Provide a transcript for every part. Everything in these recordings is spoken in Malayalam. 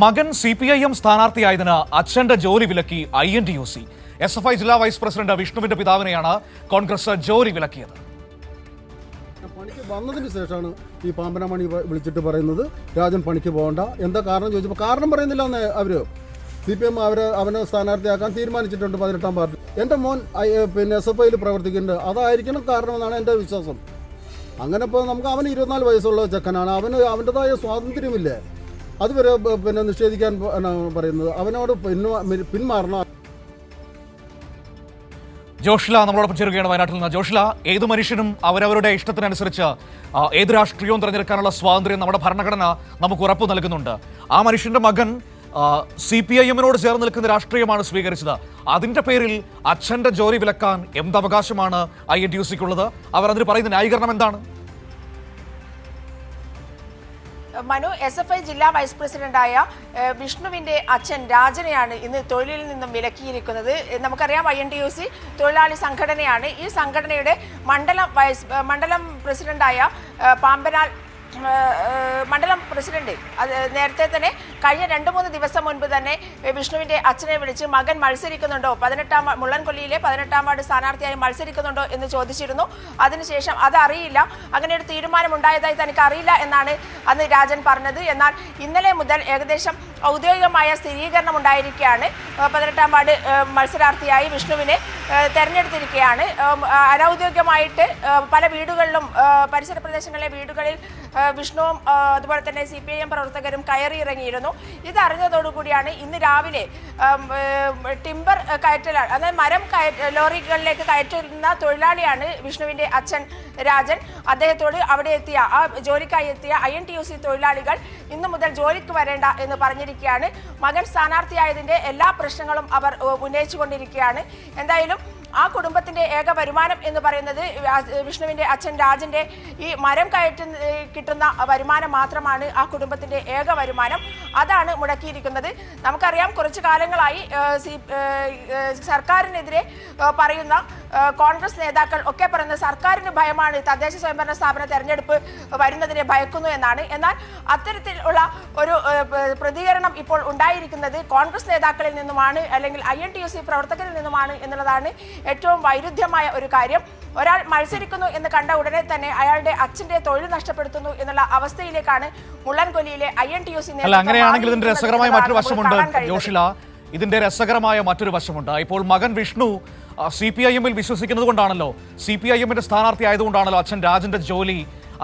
മകൻ സി പി ഐ എം സ്ഥാനാർത്ഥിയായതിന് അച്ഛന്റെ ജോലി വിലക്കി I N T U C. S F I ജില്ലാ വൈസ് പ്രസിഡന്റ് വിഷ്ണുവിന്റെ പിതാവിനെയാണ് കോൺഗ്രസ് ജോലി വിലക്കിയത്. പണിക്ക് വന്നതിന് ശേഷമാണ് ഈ പാമ്പന മണി വിളിച്ചിട്ട് പറയുന്നത്. രാജൻ പണിക്ക് പോകണ്ട. എന്താ കാരണം ചോദിച്ചപ്പോൾ കാരണം പറയുന്നില്ല എന്ന് അവർ. സി പി എം അവരെ അവനെ സ്ഥാനാർത്ഥിയാക്കാൻ തീരുമാനിച്ചിട്ടുണ്ട് പതിനെട്ടാം പാർട്ടി. എന്റെ മോൻ പിന്നെ എസ് എഫ് ഐയിൽ പ്രവർത്തിക്കുന്നുണ്ട്. അതായിരിക്കണം കാരണമെന്നാണ് എന്റെ വിശ്വാസം. അങ്ങനെ ഇപ്പോൾ നമുക്ക് അവന് ഇരുപത്തിനാല് വയസ്സുള്ള ചെക്കനാണ്. അവന് അവന്റെതായ സ്വാതന്ത്ര്യമില്ലേ? അതുവരെ പിന്നെ നിഷേധിക്കാൻ പറയുന്നത്? അവനോട് പിന്മാ- പിന്മാറണം? ജോഷില നമ്മളോടൊപ്പം ചേരുകയാണ് വയനാട്ടിൽ നിന്ന്. ജോഷില ഏത് മനുഷ്യനും അവരവരുടെ ഇഷ്ടത്തിനനുസരിച്ച് ഏത് രാഷ്ട്രീയവും തിരഞ്ഞെടുക്കാനുള്ള സ്വാതന്ത്ര്യം നമ്മുടെ ഭരണഘടന നമുക്ക് ഉറപ്പ് നൽകുന്നുണ്ട്. ആ മനുഷ്യന്റെ മകൻ സി പി ഐ എമ്മിനോട് ചേർന്ന് നിൽക്കുന്ന രാഷ്ട്രീയമാണ് സ്വീകരിച്ചത്. അതിന്റെ പേരിൽ അച്ഛന്റെ ജോലി വിലക്കാൻ എന്ത് അവകാശമാണ് ഐ എൻ ടി യു സിക്കുള്ളത്? അവർ അതിന് പറയുന്ന ന്യായീകരണം എന്താണ്? മനു എസ് എഫ് ഐ ജില്ലാ വൈസ് പ്രസിഡന്റായ വിഷ്ണുവിന്റെ അച്ഛൻ രാജനെയാണ് ഇന്ന് തൊഴിലിൽ നിന്നും വിലക്കിയിരിക്കുന്നത്. നമുക്കറിയാം I N T U C തൊഴിലാളി സംഘടനയാണ്. ഈ സംഘടനയുടെ മണ്ഡലം വൈസ് മണ്ഡലം പ്രസിഡന്റായ പാമ്പനാൽ മണ്ഡലം പ്രസിഡന്റ്. അത് നേരത്തെ തന്നെ കഴിഞ്ഞ രണ്ട് മൂന്ന് ദിവസം മുൻപ് തന്നെ വിഷ്ണുവിന്റെ അച്ഛനെ വിളിച്ച് മകൻ മത്സരിക്കുന്നുണ്ടോ? പതിനെട്ടാം മുള്ളൻകൊല്ലിയിലെ പതിനെട്ടാം വാർഡ് സ്ഥാനാർത്ഥിയായി മത്സരിക്കുന്നുണ്ടോ എന്ന് ചോദിച്ചിരുന്നു. അതിനുശേഷം അതറിയില്ല. അങ്ങനെ ഒരു തീരുമാനം ഉണ്ടായതായി തനിക്ക് അറിയില്ല എന്നാണ് അന്ന് രാജൻ പറഞ്ഞത്. എന്നാൽ ഇന്നലെ മുതൽ ഏകദേശം ഔദ്യോഗികമായ സ്ഥിരീകരണം ഉണ്ടായിരിക്കുകയാണ് പതിനെട്ടാം വാർഡ് മത്സരാർത്ഥിയായി വിഷ്ണുവിനെ തെരഞ്ഞെടുത്തിരിക്കുകയാണ്. അനൌദ്യോഗികമായിട്ട് പല വീടുകളിലും പരിസര പ്രദേശങ്ങളിലെ വീടുകളിൽ വിഷ്ണുവും അതുപോലെ തന്നെ സി പി ഐ എം പ്രവർത്തകരും കയറിയിറങ്ങിയിരുന്നു. ഇതറിഞ്ഞതോടുകൂടിയാണ് ഇന്ന് രാവിലെ ടിമ്പർ കയറ്റലാണ് അതായത് മരം ലോറികളിലേക്ക് കയറ്റുന്ന തൊഴിലാളിയാണ് വിഷ്ണുവിന്റെ അച്ഛൻ രാജൻ. അദ്ദേഹത്തോട് അവിടെ എത്തിയ ആ ജോലിക്കായി എത്തിയ I N T U C തൊഴിലാളികൾ ഇന്നു മുതൽ ജോലിക്ക് വരേണ്ട എന്ന് പറഞ്ഞിരിക്കുകയാണ്. മകൻ സ്ഥാനാർത്ഥിയായതിന്റെ എല്ലാ പ്രശ്നങ്ങളും അവർ ഉന്നയിച്ചു ഉന്നയിച്ചുകൊണ്ടിരിക്കുകയാണ്. എന്തായാലും ആ കുടുംബത്തിന്റെ ഏക വരുമാനം എന്ന് പറയുന്നത് വിഷ്ണുവിന്റെ അച്ഛൻ രാജന്റെ ഈ മരം കയറ്റ കിട്ടുന്ന വരുമാനം മാത്രമാണ് ആ കുടുംബത്തിന്റെ ഏക വരുമാനം. അതാണ് മുടക്കിയിരിക്കുന്നത്. നമുക്കറിയാം കുറച്ചു കാലങ്ങളായി സർക്കാരിനെതിരെ പറയുന്ന കോൺഗ്രസ് നേതാക്കൾ ഒക്കെ പറയുന്നത് സർക്കാരിന് ഭയമാണ് തദ്ദേശ സ്വയംഭരണ സ്ഥാപന തെരഞ്ഞെടുപ്പ് വരുന്നതിനെ ഭയക്കുന്നു എന്നാണ്. എന്നാൽ അത്തരത്തിലുള്ള ഒരു പ്രതികരണം ഇപ്പോൾ ഉണ്ടായിരിക്കുന്നത് കോൺഗ്രസ് നേതാക്കളിൽ നിന്നുമാണ് അല്ലെങ്കിൽ I N T U C പ്രവർത്തകരിൽ നിന്നുമാണ് എന്നുള്ളതാണ് ഏറ്റവും വൈരുദ്ധ്യമായ ഒരു കാര്യം. ഒരാൾ മത്സരിക്കുന്നു എന്ന് കണ്ട ഉടനെ തന്നെ അയാളുടെ അച്ഛന്റെ തൊഴിൽ നഷ്ടപ്പെടുത്തുന്നു എന്നുള്ള അവസ്ഥയിലേക്കാണ് മുള്ളൻകൊല്ലിയിലെ I N T U C അങ്ങനെയാണെങ്കിൽ ഇതിന്റെ രസകരമായ മറ്റൊരു വശമുണ്ട് ജോഷില. ഇതിന്റെ രസകരമായ മറ്റൊരു വശമുണ്ട്. ഇപ്പോൾ മകൻ വിഷ്ണു സി പി ഐ എമ്മിൽ വിശ്വസിക്കുന്നത് കൊണ്ടാണല്ലോ. സി പി ഐ എമ്മിന്റെ സ്ഥാനാർത്ഥി ആയതുകൊണ്ടാണല്ലോ അച്ഛൻ രാജന്റെ ജോലി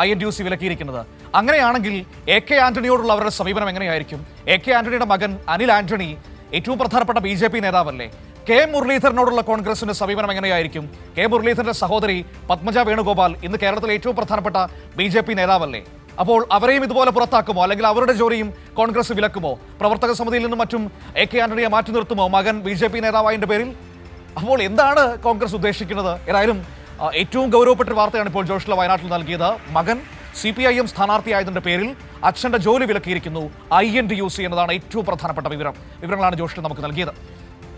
I N D U C വിലക്കിയിരിക്കുന്നത്. അങ്ങനെയാണെങ്കിൽ എ കെ ആന്റണിയോടുള്ള അവരുടെ സമീപനം എങ്ങനെയായിരിക്കും? എ കെ ആന്റണിയുടെ മകൻ അനിൽ ആന്റണി ഏറ്റവും പ്രധാനപ്പെട്ട ബി ജെ പി നേതാവല്ലേ? കെ മുരളീധരനോടുള്ള കോൺഗ്രസിന്റെ സമീപനം എങ്ങനെയായിരിക്കും? കെ മുരളീധരന്റെ സഹോദരി പത്മജ വേണുഗോപാൽ ഇന്ന് കേരളത്തിലെ ഏറ്റവും പ്രധാനപ്പെട്ട ബി ജെ പി നേതാവല്ലേ? അപ്പോൾ അവരെയും ഇതുപോലെ പുറത്താക്കുമോ? അല്ലെങ്കിൽ അവരുടെ ജോലിയും കോൺഗ്രസ് വിലക്കുമോ? പ്രവർത്തക സമിതിയിൽ നിന്നും മറ്റും എ കെ ആന്റണിയെ മാറ്റി നിർത്തുമോ? മകൻ ബി ജെ പി നേതാവായതിന്റെ പേരിൽ? അപ്പോൾ എന്താണ് കോൺഗ്രസ് ഉദ്ദേശിക്കുന്നത്? ഏതായാലും ഏറ്റവും ഗൗരവപ്പെട്ട വാർത്തയാണ് ഇപ്പോൾ ജോഷിലെ വയനാട്ടിൽ നൽകിയത്. മകൻ സി പി ഐ എം സ്ഥാനാർത്ഥിയായതിന്റെ പേരിൽ അച്ഛന്റെ ജോലി വിലക്കിയിരിക്കുന്നു. I N D U C എന്നതാണ് ഏറ്റവും പ്രധാനപ്പെട്ട വിവരം. വിവരങ്ങളാണ് ജോഷിലെ നമുക്ക് നൽകിയത്.